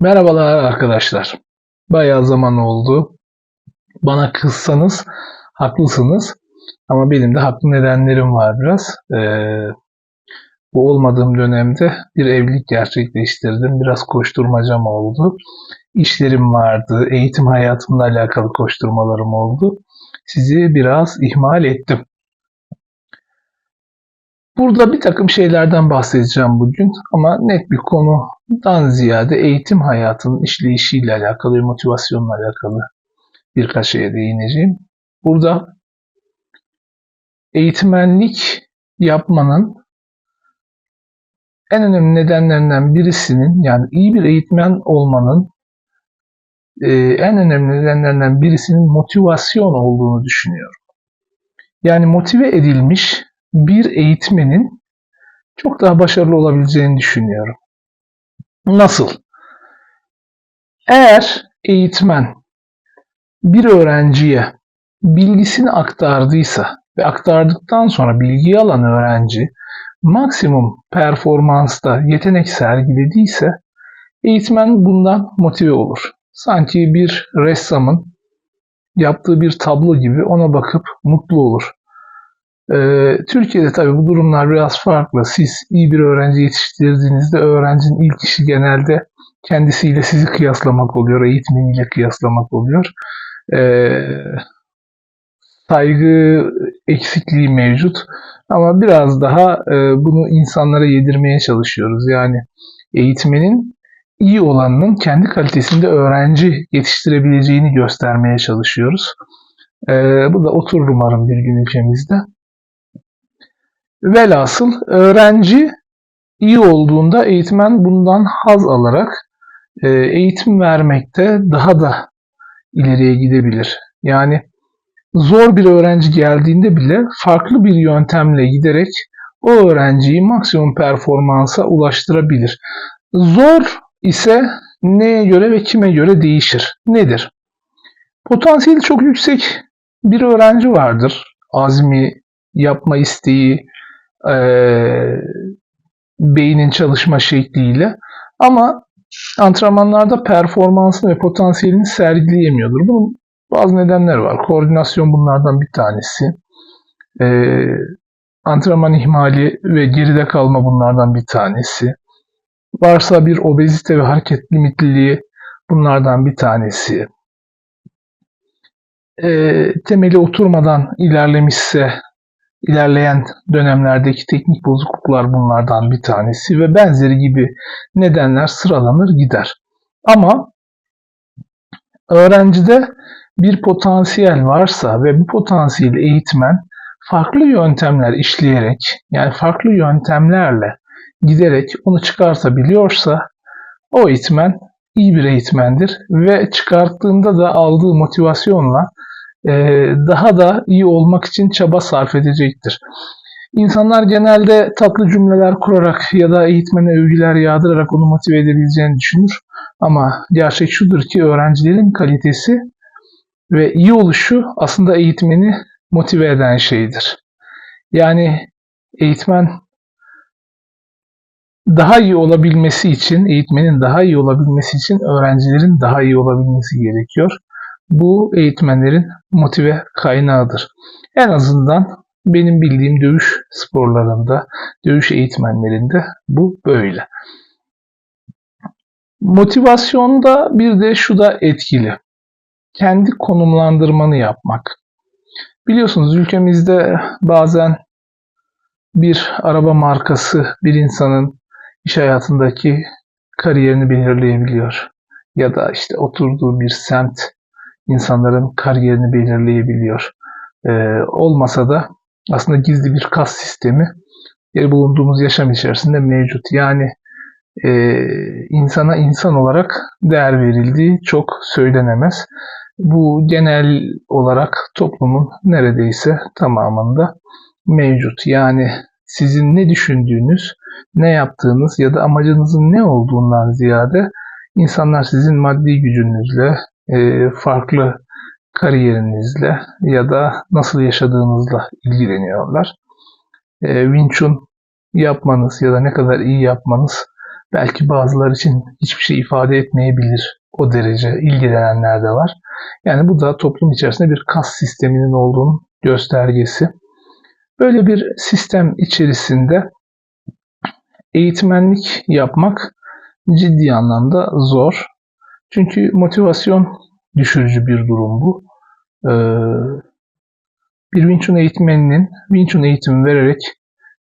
Merhabalar arkadaşlar. Bayağı zaman oldu. Bana kızsanız haklısınız. Ama benim de haklı nedenlerim var biraz. Ee, bu olmadığım dönemde bir evlilik gerçekleştirdim. Biraz koşturmacam oldu. İşlerim vardı. Eğitim hayatımla alakalı koşturmalarım oldu. Sizi biraz ihmal ettim. Burada bir takım şeylerden bahsedeceğim bugün ama net bir konudan ziyade eğitim hayatının işleyişiyle alakalı motivasyonla alakalı birkaç şeye değineceğim. Burada eğitmenlik yapmanın en önemli nedenlerinden birisinin yani iyi bir eğitmen olmanın e, en önemli nedenlerinden birisinin motivasyon olduğunu düşünüyorum. Yani motive edilmiş bir eğitmenin çok daha başarılı olabileceğini düşünüyorum. Nasıl? Eğer eğitmen bir öğrenciye bilgisini aktardıysa ve aktardıktan sonra bilgiyi alan öğrenci maksimum performansta yetenek sergilediyse eğitmen bundan motive olur. Sanki bir ressamın yaptığı bir tablo gibi ona bakıp mutlu olur. Ee, Türkiye'de tabii bu durumlar biraz farklı. Siz iyi bir öğrenci yetiştirdiğinizde öğrencinin ilk işi genelde kendisiyle sizi kıyaslamak oluyor, eğitmeniyle kıyaslamak oluyor. Ee, saygı eksikliği mevcut ama biraz daha e, bunu insanlara yedirmeye çalışıyoruz. Yani eğitmenin iyi olanının kendi kalitesinde öğrenci yetiştirebileceğini göstermeye çalışıyoruz. Ee, bu da oturur umarım bir gün ülkemizde. Velhasıl öğrenci iyi olduğunda eğitmen bundan haz alarak e, eğitim vermekte daha da ileriye gidebilir. Yani zor bir öğrenci geldiğinde bile farklı bir yöntemle giderek o öğrenciyi maksimum performansa ulaştırabilir. Zor ise neye göre ve kime göre değişir. Nedir? Potansiyeli çok yüksek bir öğrenci vardır. Azmi, yapma isteği, e, beynin çalışma şekliyle ama antrenmanlarda performansını ve potansiyelini sergileyemiyordur. Bunun bazı nedenler var. Koordinasyon bunlardan bir tanesi. E, antrenman ihmali ve geride kalma bunlardan bir tanesi. Varsa bir obezite ve hareket limitliliği bunlardan bir tanesi. E, temeli oturmadan ilerlemişse ilerleyen dönemlerdeki teknik bozukluklar bunlardan bir tanesi ve benzeri gibi nedenler sıralanır gider. Ama öğrencide bir potansiyel varsa ve bu potansiyeli eğitmen farklı yöntemler işleyerek yani farklı yöntemlerle giderek onu çıkartabiliyorsa o eğitmen iyi bir eğitmendir ve çıkarttığında da aldığı motivasyonla daha da iyi olmak için çaba sarf edecektir. İnsanlar genelde tatlı cümleler kurarak ya da eğitmene övgüler yağdırarak onu motive edebileceğini düşünür. Ama gerçek şudur ki öğrencilerin kalitesi ve iyi oluşu aslında eğitmeni motive eden şeydir. Yani eğitmen daha iyi olabilmesi için, eğitmenin daha iyi olabilmesi için öğrencilerin daha iyi olabilmesi gerekiyor bu eğitmenlerin motive kaynağıdır. En azından benim bildiğim dövüş sporlarında, dövüş eğitmenlerinde bu böyle. Motivasyonda bir de şu da etkili. Kendi konumlandırmanı yapmak. Biliyorsunuz ülkemizde bazen bir araba markası bir insanın iş hayatındaki kariyerini belirleyebiliyor. Ya da işte oturduğu bir semt insanların kariyerini belirleyebiliyor. Ee, olmasa da aslında gizli bir kas sistemi yer bulunduğumuz yaşam içerisinde mevcut. Yani e, insana insan olarak değer verildiği çok söylenemez. Bu genel olarak toplumun neredeyse tamamında mevcut. Yani sizin ne düşündüğünüz, ne yaptığınız ya da amacınızın ne olduğundan ziyade insanlar sizin maddi gücünüzle, e, farklı kariyerinizle ya da nasıl yaşadığınızla ilgileniyorlar. E, Wing Chun yapmanız ya da ne kadar iyi yapmanız Belki bazıları için hiçbir şey ifade etmeyebilir. O derece ilgilenenler de var. Yani bu da toplum içerisinde bir kas sisteminin olduğunun göstergesi. Böyle bir sistem içerisinde eğitmenlik yapmak ciddi anlamda zor. Çünkü motivasyon düşürücü bir durum bu. Ee, bir Wing Chun eğitmeninin Wing Chun eğitimi vererek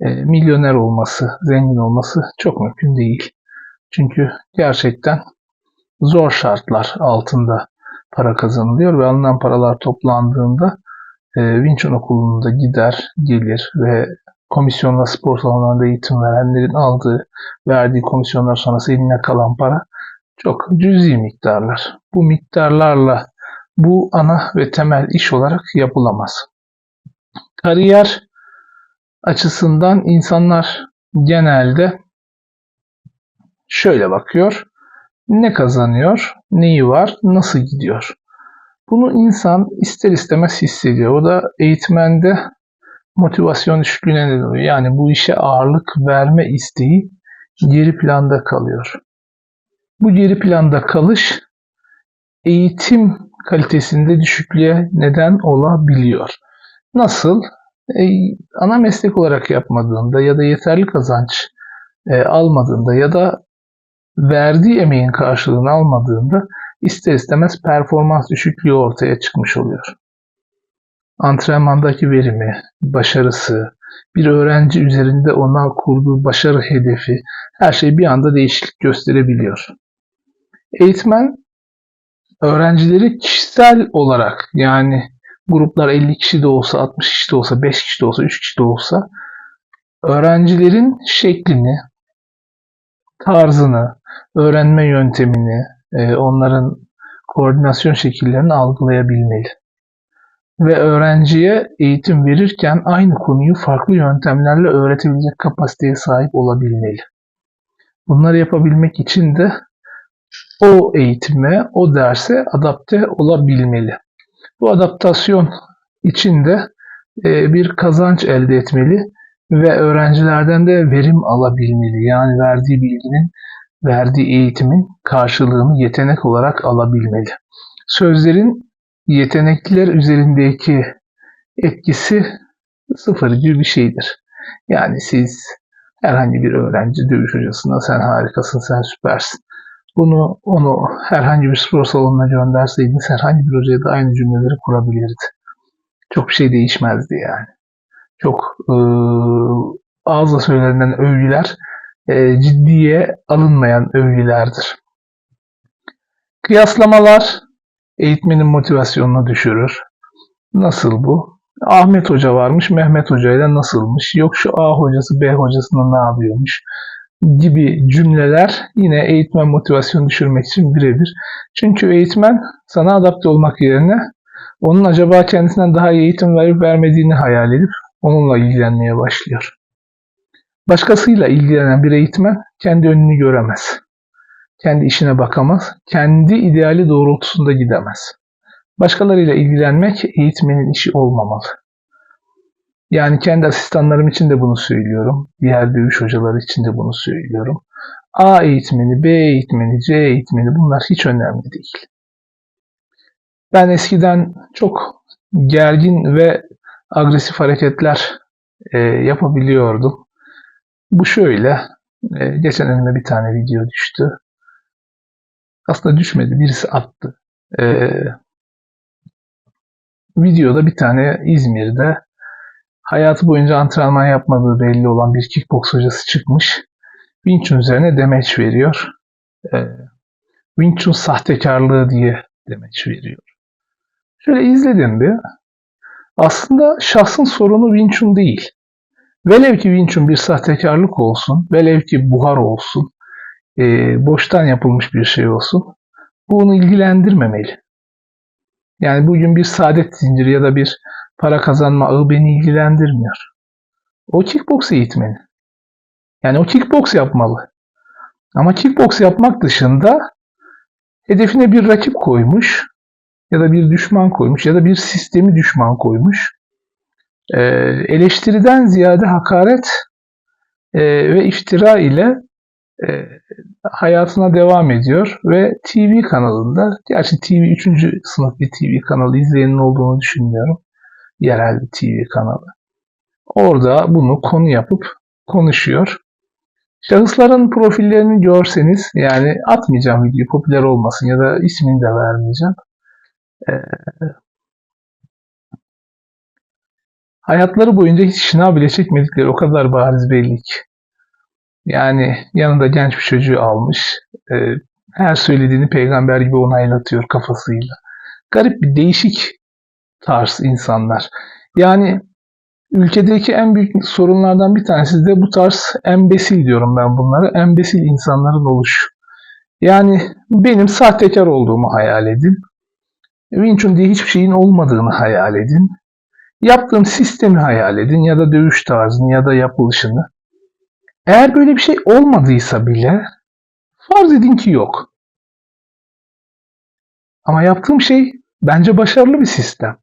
e, milyoner olması, zengin olması çok mümkün değil. Çünkü gerçekten zor şartlar altında para kazanılıyor ve alınan paralar toplandığında e, Wing Chun okulunda gider, gelir ve komisyonla spor salonlarında eğitim verenlerin aldığı, verdiği komisyonlar sonrası eline kalan para çok cüzi miktarlar. Bu miktarlarla bu ana ve temel iş olarak yapılamaz. Kariyer açısından insanlar genelde şöyle bakıyor. Ne kazanıyor, neyi var, nasıl gidiyor? Bunu insan ister istemez hissediyor. O da eğitmende motivasyon düşüklüğüne neden oluyor. Yani bu işe ağırlık verme isteği geri planda kalıyor. Bu geri planda kalış eğitim kalitesinde düşüklüğe neden olabiliyor. Nasıl? E, ana meslek olarak yapmadığında ya da yeterli kazanç e, almadığında ya da verdiği emeğin karşılığını almadığında ister istemez performans düşüklüğü ortaya çıkmış oluyor. Antrenmandaki verimi, başarısı, bir öğrenci üzerinde ona kurduğu başarı hedefi her şey bir anda değişiklik gösterebiliyor. Eğitmen öğrencileri kişisel olarak yani gruplar 50 kişi de olsa, 60 kişi de olsa, 5 kişi de olsa, 3 kişi de olsa öğrencilerin şeklini, tarzını, öğrenme yöntemini, e, onların koordinasyon şekillerini algılayabilmeli. Ve öğrenciye eğitim verirken aynı konuyu farklı yöntemlerle öğretebilecek kapasiteye sahip olabilmeli. Bunları yapabilmek için de o eğitime, o derse adapte olabilmeli. Bu adaptasyon içinde e, bir kazanç elde etmeli ve öğrencilerden de verim alabilmeli. Yani verdiği bilginin, verdiği eğitimin karşılığını yetenek olarak alabilmeli. Sözlerin yetenekliler üzerindeki etkisi sıfır gibi bir şeydir. Yani siz herhangi bir öğrenci dövüş hocasına sen harikasın, sen süpersin bunu onu herhangi bir spor salonuna gönderseydiniz herhangi bir hocaya da aynı cümleleri kurabilirdi. Çok bir şey değişmezdi yani. Çok e, ağızla söylenen övgüler e, ciddiye alınmayan övgülerdir. Kıyaslamalar eğitmenin motivasyonunu düşürür. Nasıl bu? Ahmet Hoca varmış, Mehmet Hoca ile nasılmış? Yok şu A hocası B hocasına ne yapıyormuş? Gibi cümleler yine eğitmen motivasyonu düşürmek için birebir. Çünkü eğitmen sana adapte olmak yerine onun acaba kendisinden daha iyi eğitim verip vermediğini hayal edip onunla ilgilenmeye başlıyor. Başkasıyla ilgilenen bir eğitmen kendi önünü göremez. Kendi işine bakamaz. Kendi ideali doğrultusunda gidemez. Başkalarıyla ilgilenmek eğitmenin işi olmamalı. Yani kendi asistanlarım için de bunu söylüyorum. Diğer dövüş hocaları için de bunu söylüyorum. A eğitmeni, B eğitmeni, C eğitmeni bunlar hiç önemli değil. Ben eskiden çok gergin ve agresif hareketler e, yapabiliyordum. Bu şöyle, e, geçen önüme bir tane video düştü. Aslında düşmedi, birisi attı. E, videoda bir tane İzmir'de hayatı boyunca antrenman yapmadığı belli olan bir kickbox hocası çıkmış. Wing üzerine demeç veriyor. E, Wing Chun sahtekarlığı diye demeç veriyor. Şöyle izledim bir. Aslında şahsın sorunu Wing değil. Velev ki Wing Chun bir sahtekarlık olsun, velev ki buhar olsun, e, boştan yapılmış bir şey olsun. Bu onu ilgilendirmemeli. Yani bugün bir saadet zinciri ya da bir para kazanma ağı beni ilgilendirmiyor. O kickbox eğitmeni. Yani o kickbox yapmalı. Ama kickbox yapmak dışında hedefine bir rakip koymuş ya da bir düşman koymuş ya da bir sistemi düşman koymuş. Ee, eleştiriden ziyade hakaret e, ve iftira ile e, hayatına devam ediyor ve TV kanalında, gerçi TV 3. sınıf bir TV kanalı izleyenin olduğunu düşünmüyorum. Yerel bir TV kanalı. Orada bunu konu yapıp konuşuyor. Şahısların profillerini görseniz, yani atmayacağım video popüler olmasın ya da ismini de vermeyeceğim. Ee, hayatları boyunca hiç şınav bile çekmedikleri o kadar bariz belli ki. Yani yanında genç bir çocuğu almış. E, her söylediğini peygamber gibi onaylatıyor kafasıyla. Garip bir değişik tarz insanlar. Yani ülkedeki en büyük sorunlardan bir tanesi de bu tarz embesil diyorum ben bunlara. Embesil insanların oluşu. Yani benim sahtekar olduğumu hayal edin. Wing diye hiçbir şeyin olmadığını hayal edin. Yaptığım sistemi hayal edin ya da dövüş tarzını ya da yapılışını. Eğer böyle bir şey olmadıysa bile farz edin ki yok. Ama yaptığım şey bence başarılı bir sistem.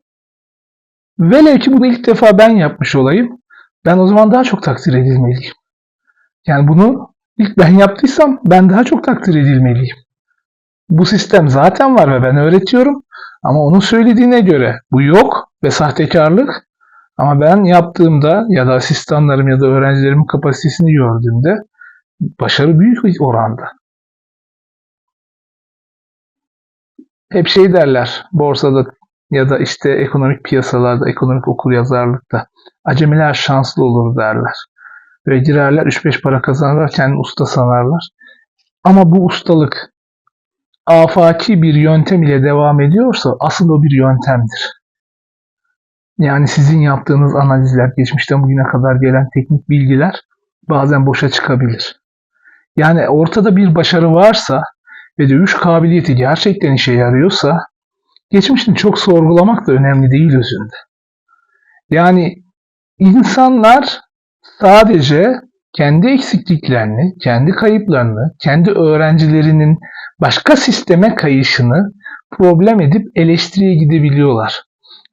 Velev ki bunu ilk defa ben yapmış olayım. Ben o zaman daha çok takdir edilmeliyim. Yani bunu ilk ben yaptıysam ben daha çok takdir edilmeliyim. Bu sistem zaten var ve ben öğretiyorum. Ama onun söylediğine göre bu yok ve sahtekarlık ama ben yaptığımda ya da asistanlarım ya da öğrencilerimin kapasitesini gördüğümde başarı büyük bir oranda. Hep şey derler borsada ya da işte ekonomik piyasalarda, ekonomik okuryazarlıkta acemiler şanslı olur derler. Ve girerler 3-5 para kazanırlar kendini usta sanarlar. Ama bu ustalık afaki bir yöntem ile devam ediyorsa asıl o bir yöntemdir. Yani sizin yaptığınız analizler, geçmişten bugüne kadar gelen teknik bilgiler bazen boşa çıkabilir. Yani ortada bir başarı varsa ve dövüş kabiliyeti gerçekten işe yarıyorsa geçmişini çok sorgulamak da önemli değil özünde. Yani insanlar sadece kendi eksikliklerini, kendi kayıplarını, kendi öğrencilerinin başka sisteme kayışını problem edip eleştiriye gidebiliyorlar.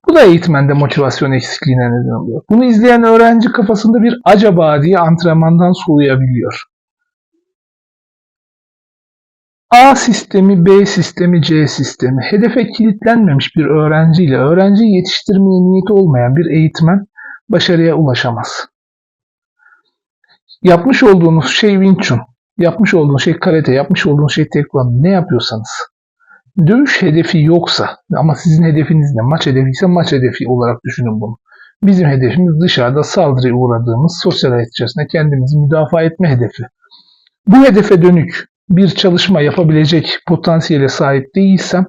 Bu da eğitmende motivasyon eksikliğine neden oluyor. Bunu izleyen öğrenci kafasında bir acaba diye antrenmandan soğuyabiliyor. A sistemi, B sistemi, C sistemi. Hedefe kilitlenmemiş bir öğrenciyle öğrenciyi yetiştirmeye niyeti olmayan bir eğitmen başarıya ulaşamaz. Yapmış olduğunuz şey Wing Chun, yapmış olduğunuz şey karate, yapmış olduğunuz şey taekwondo ne yapıyorsanız Dövüş hedefi yoksa ama sizin hedefiniz ne? Maç hedefi ise maç hedefi olarak düşünün bunu. Bizim hedefimiz dışarıda saldırıya uğradığımız sosyal hayat içerisinde kendimizi müdafaa etme hedefi. Bu hedefe dönük bir çalışma yapabilecek potansiyele sahip değilsem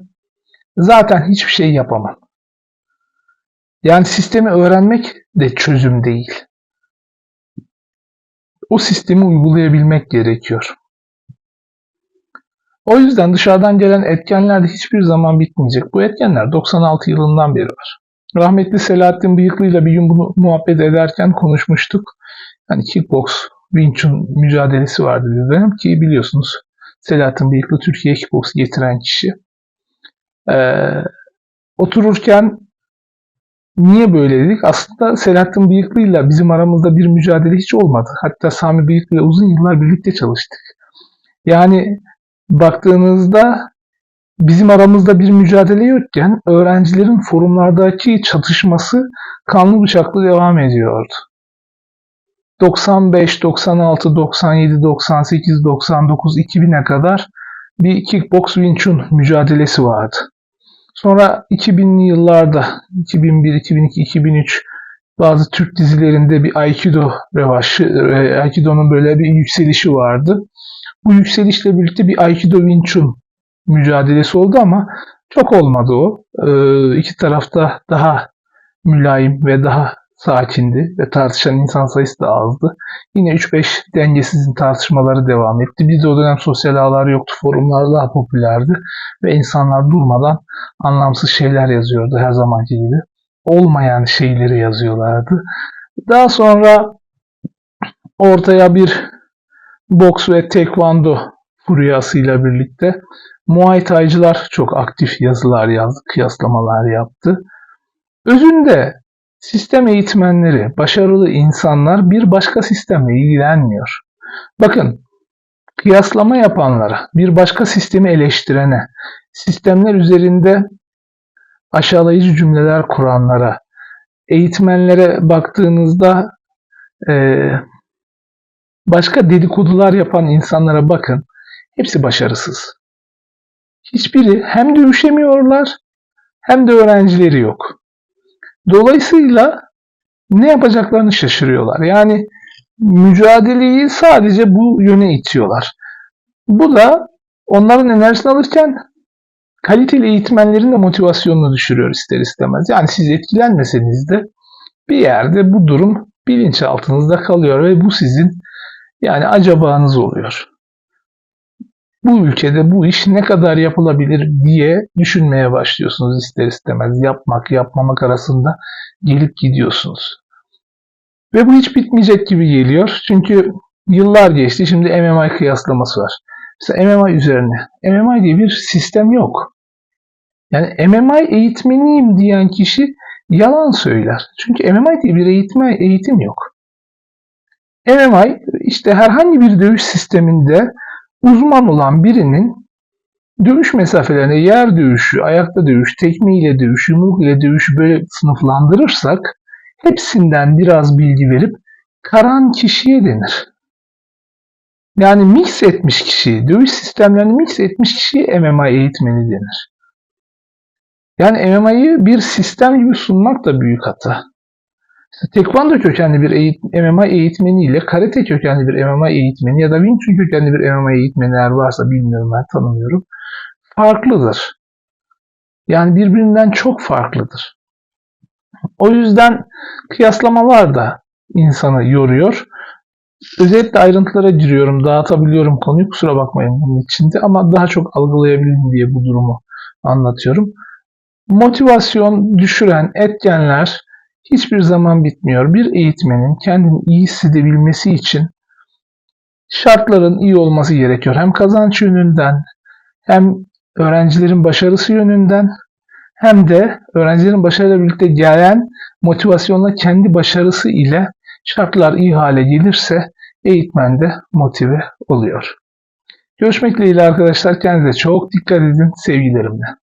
zaten hiçbir şey yapamam. Yani sistemi öğrenmek de çözüm değil. O sistemi uygulayabilmek gerekiyor. O yüzden dışarıdan gelen etkenler de hiçbir zaman bitmeyecek. Bu etkenler 96 yılından beri var. Rahmetli Selahattin Bıyıklı ile bir gün bunu muhabbet ederken konuşmuştuk. Yani kickbox, Wing Chun mücadelesi vardı bir dönem ki biliyorsunuz Selahattin Bıyıklı Türkiye'ye kickbox getiren kişi. Ee, otururken niye böyle dedik? Aslında Selahattin Bıyıklı ile bizim aramızda bir mücadele hiç olmadı. Hatta Sami Bıyıklı ile uzun yıllar birlikte çalıştık. Yani baktığınızda bizim aramızda bir mücadele yokken öğrencilerin forumlardaki çatışması kanlı bıçaklı devam ediyordu. 95, 96, 97, 98, 99, 2000'e kadar bir kickbox Wing Chun mücadelesi vardı. Sonra 2000'li yıllarda 2001, 2002, 2003 bazı Türk dizilerinde bir Aikido revaşı, e, Aikido'nun böyle bir yükselişi vardı. Bu yükselişle birlikte bir Aikido Wing Chun mücadelesi oldu ama çok olmadı o. Ee, iki tarafta daha mülayim ve daha sakindi ve tartışan insan sayısı da azdı. Yine 3-5 dengesizin tartışmaları devam etti. Bir de o dönem sosyal ağlar yoktu, forumlar daha popülerdi ve insanlar durmadan anlamsız şeyler yazıyordu her zamanki gibi. Olmayan şeyleri yazıyorlardı. Daha sonra ortaya bir boks ve tekvando furyasıyla birlikte Muay Thai'cılar çok aktif yazılar yazdı, kıyaslamalar yaptı. Özünde sistem eğitmenleri, başarılı insanlar bir başka sistemle ilgilenmiyor. Bakın kıyaslama yapanlara, bir başka sistemi eleştirene, sistemler üzerinde aşağılayıcı cümleler kuranlara, eğitmenlere baktığınızda eee, başka dedikodular yapan insanlara bakın. Hepsi başarısız. Hiçbiri hem dövüşemiyorlar hem de öğrencileri yok. Dolayısıyla ne yapacaklarını şaşırıyorlar. Yani mücadeleyi sadece bu yöne itiyorlar. Bu da onların enerjisini alırken kaliteli eğitmenlerin de motivasyonunu düşürüyor ister istemez. Yani siz etkilenmeseniz de bir yerde bu durum bilinçaltınızda kalıyor ve bu sizin yani acabanız oluyor. Bu ülkede bu iş ne kadar yapılabilir diye düşünmeye başlıyorsunuz ister istemez. Yapmak, yapmamak arasında gelip gidiyorsunuz. Ve bu hiç bitmeyecek gibi geliyor. Çünkü yıllar geçti. Şimdi MMI kıyaslaması var. Mesela MMI üzerine. MMI diye bir sistem yok. Yani MMI eğitmeniyim diyen kişi yalan söyler. Çünkü MMI diye bir eğitme, eğitim yok. MMI işte herhangi bir dövüş sisteminde uzman olan birinin dövüş mesafelerine yer dövüşü, ayakta dövüş, tekme ile dövüş, yumruk ile dövüşü böyle sınıflandırırsak hepsinden biraz bilgi verip karan kişiye denir. Yani mix etmiş kişi, dövüş sistemlerini mix etmiş kişiye MMA eğitmeni denir. Yani MMA'yı bir sistem gibi sunmak da büyük hata. Tekvando kökenli bir eğit MMA eğitmeni ile karate kökenli bir MMA eğitmeni ya da Wing Chun kökenli bir MMA eğitmeni eğer varsa bilmiyorum ben tanımıyorum. Farklıdır. Yani birbirinden çok farklıdır. O yüzden kıyaslamalar da insanı yoruyor. Özellikle ayrıntılara giriyorum, dağıtabiliyorum konuyu. Kusura bakmayın bunun içinde ama daha çok algılayabildim diye bu durumu anlatıyorum. Motivasyon düşüren etkenler hiçbir zaman bitmiyor. Bir eğitmenin kendini iyi hissedebilmesi için şartların iyi olması gerekiyor. Hem kazanç yönünden hem öğrencilerin başarısı yönünden hem de öğrencilerin başarıyla birlikte gelen motivasyonla kendi başarısı ile şartlar iyi hale gelirse eğitmen de motive oluyor. Görüşmek dileğiyle arkadaşlar. Kendinize çok dikkat edin. Sevgilerimle.